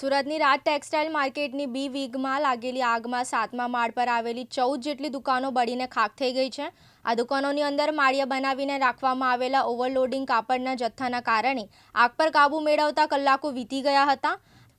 સુરતની રાજ ટેક્સટાઇલ માર્કેટની બી વીગમાં લાગેલી આગમાં સાતમા માળ પર આવેલી ચૌદ જેટલી દુકાનો બળીને ખાખ થઈ ગઈ છે. આ દુકાનોની અંદર માળિયા બનાવીને રાખવામાં આવેલા ઓવરલોડિંગ કાપડના જથ્થાના કારણે આગ પર કાબૂ મેળવતા કલાકો વીતી ગયા હતા.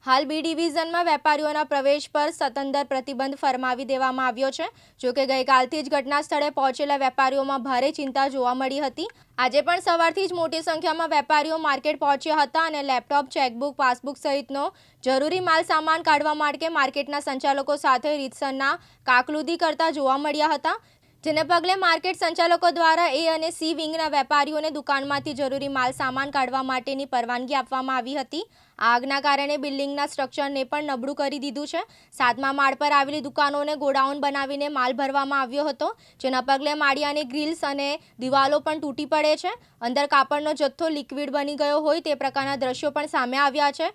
હાલ બી ડિવિઝનમાં વેપારીઓના પ્રવેશ પર સતંદર પ્રતિબંધ ફરમાવી દેવામાં આવ્યો છે. જોકે ગઈકાલથી જ ઘટના સ્થળે પહોંચેલા વેપારીઓમાં ભારે ચિંતા જોવા મળી હતી. આજે પણ સવારથી જ મોટી સંખ્યામાં વેપારીઓ માર્કેટ પહોંચ્યા હતા અને લેપટોપ, ચેકબુક, પાસબુક સહિતનો જરૂરી માલ સામાન કાઢવા માટે માર્કેટના સંચાલકો સાથે રીતસરના કાકલુદી કરતા જોવા મળ્યા હતા. જેને પગલે માર્કેટ સંચાલકો દ્વારા એ અને સી વિંગના વેપારીઓને દુકાનમાંથી જરૂરી માલ સામાન કાઢવા માટેની પરવાનગી આપવામાં આવી હતી. આગના કારણે બિલ્ડિંગના સ્ટ્રક્ચરને પણ નબળું કરી દીધું છે. સાતમા માળ પર આવેલી દુકાનોને ગોડાઉન બનાવીને માલ ભરવામાં આવ્યો હતો, જેના પગલે માળિયાની ગ્રીલ્સ અને દિવાલો પણ તૂટી પડે છે. અંદર કાપડનો જથ્થો લિક્વિડ બની ગયો હોય તે પ્રકારના દ્રશ્યો પણ સામે આવ્યા છે.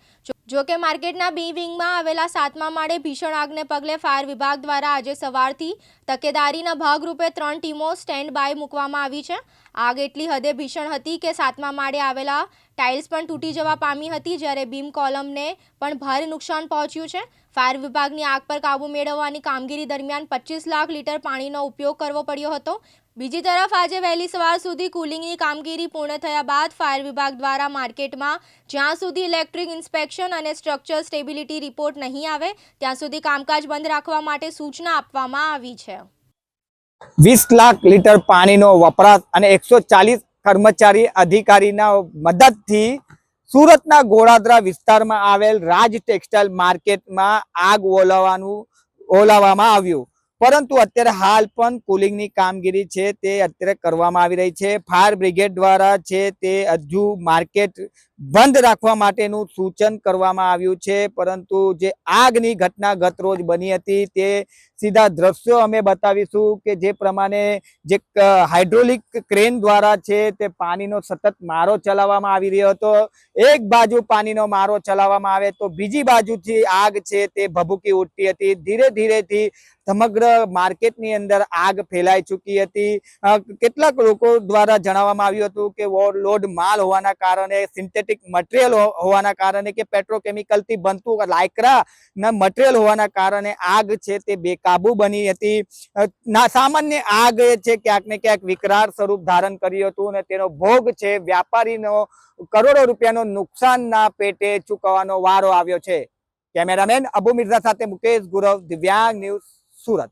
જો- કે માર્કેટના બી વિંગમાં આવેલા સાતમા માળે ભીષણ આગને પગલે ફાયર વિભાગ દ્વારા આજે સવારથી તકેદારીના ભાગરૂપે ત્રણ ટીમો સ્ટેન્ડ બાય મૂકવામાં આવી છે. આગ એટલી હદે ભીષણ હતી કે સાતમા માળે આવેલા ટાઇલ્સ પણ તૂટી જવા પામી હતી જ્યારે બીમ કોલમને પણ ભારે નુકસાન પહોંચ્યું છે. ફાયર વિભાગની આગ પર કાબૂ મેળવવાની કામગીરી દરમિયાન પચીસ લાખ લીટર પાણીનો ઉપયોગ કરવો પડ્યો હતો. બીજી તરફ આજે વહેલી સવાર સુધી કુલિંગની કામગીરી પૂર્ણ થયા બાદ ફાયર વિભાગ દ્વારા માર્કેટમાં જ્યાં સુધી ઇલેક્ટ્રિક ઇન્સ્પેક્શન અને સ્ટ્રક્ચર સ્ટેબિલિટી રિપોર્ટ નહીં આવે, ત્યાં સુધી કામકાજ બંધ રાખવા માટે સૂચના આપવામાં આવી છે. વીસ લાખ લીટર પાણીનો વપરાશ અને એકસો ચાલીસ કર્મચારી અધિકારીના મદદથી સુરતના ગોળાદરા વિસ્તારમાં આવેલ રાજ ટેક્સટાઇલ માર્કેટમાં આગ ઓલાવવાનું, ઓલાવવામાં આવ્યું. પરંતુ અત્યારે હાલ પણ કુલિંગની કામગીરી છે તે અત્યારે કરવામાં આવી રહી છે. ફાયર બ્રિગેડ દ્વારા છે તે હજુ માર્કેટ બંધ રાખવા માટેનું સૂચન કરવામાં આવ્યું છે. પરંતુ જે આગની ઘટના ગત રોજ બની હતી તે સીધા દ્રશ્યો અમે બતાવીશું કે જે પ્રમાણે જે હાઇડ્રોલિક ક્રેન દ્વારા છે તે પાણીનો સતત મારો ચલાવવામાં આવી રહ્યો હતો. એક બાજુ પાણીનો મારો ચલાવવામાં આવે તો બીજી બાજુથી આગ છે તે ભભૂકી ઉઠતી હતી. ધીરે ધીરેથી સમગ્ર માર્કેટની અંદર આગ ફેલાઈ ચૂકી હતી. કેટલાક લોકો દ્વારા જણાવવામાં આવ્યું હતું કે લોડ માલ હોવાના કારણે સિન્થેટિક મટીરિયલ હોવાના કારણે કે પેટ્રોકેમિકલથી બનતું લાયકરાના મટીરિયલ હોવાના કારણે આગ છે તે બેકાબુ બની હતી. ના, સામાન્ય આગ છે ક્યાંક ને ક્યાંક વિકરાળ સ્વરૂપ ધારણ કર્યું હતું અને તેનો ભોગ છે વ્યાપારીનો કરોડો રૂપિયાનો નુકસાનના પેટે ચૂકવવાનો વારો આવ્યો છે. કેમેરામેન અબુ મિર્ઝા સાથે મુકેશ ગુરવ, દિવ્યાંગ ન્યૂઝ સુરત.